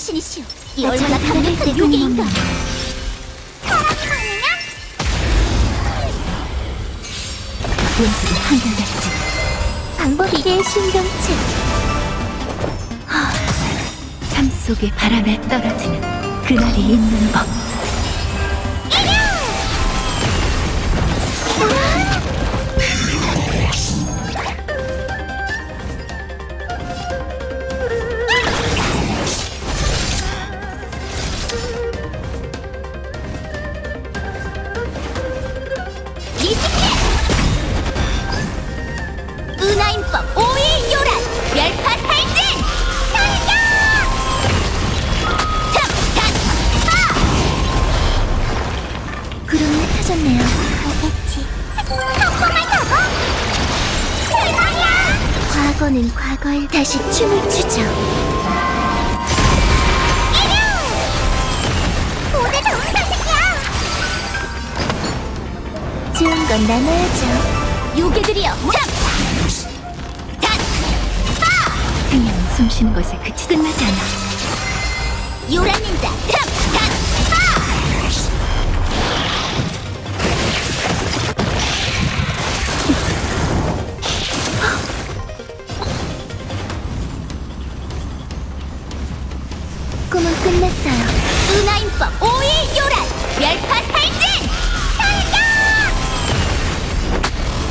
신이시여. 이 얼마나 강력한 요괴인가 본질이 한결같지. 방법이게 신경체. 삶 속의 바람에 떨어지는 그날이 있는 법 과거는 과거에 다시 춤을 추죠 좋은 좋은 건 나눠야죠. 요괴들이여, 탑! 단! 생명은 숨 쉬는 것에 그치 끝나지 않아 요란 닌자, 꿈은 끝났어요. 은하인법 오이 요란! 멸파 살진! 달려!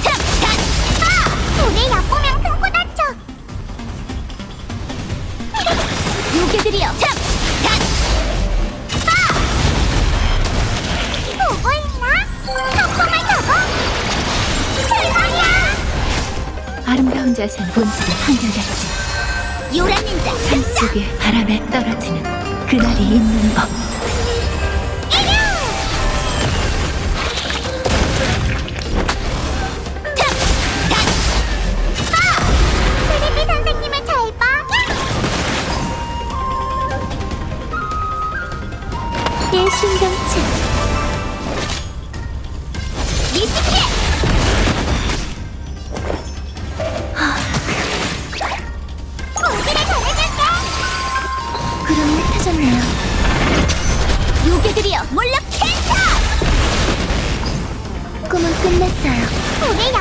탑! 단! 우리 얕보면 큰코 다쳐! 요괴들이여 타고 출발이야! 아름다운 자세는 본질이 한결같지 요란 닌자 삶 등장! 속의 바람에 떨어지는 그날이 있는 법 피리피 선생님을 잘 봐! 내 신경체 요괴들이여 몰락 캔터! 꿈은 끝났어요 우리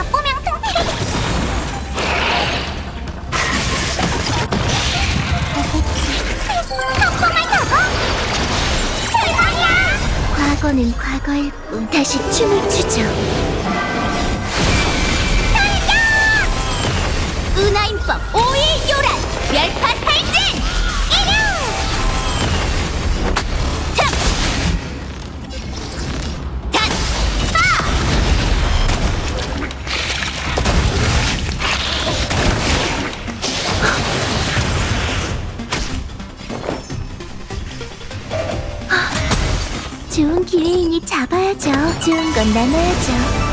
출발이야! 과거는 과거일 뿐 다시 춤을 추죠 좋은 기회이니 잡아야죠. 좋은 건 나눠야죠.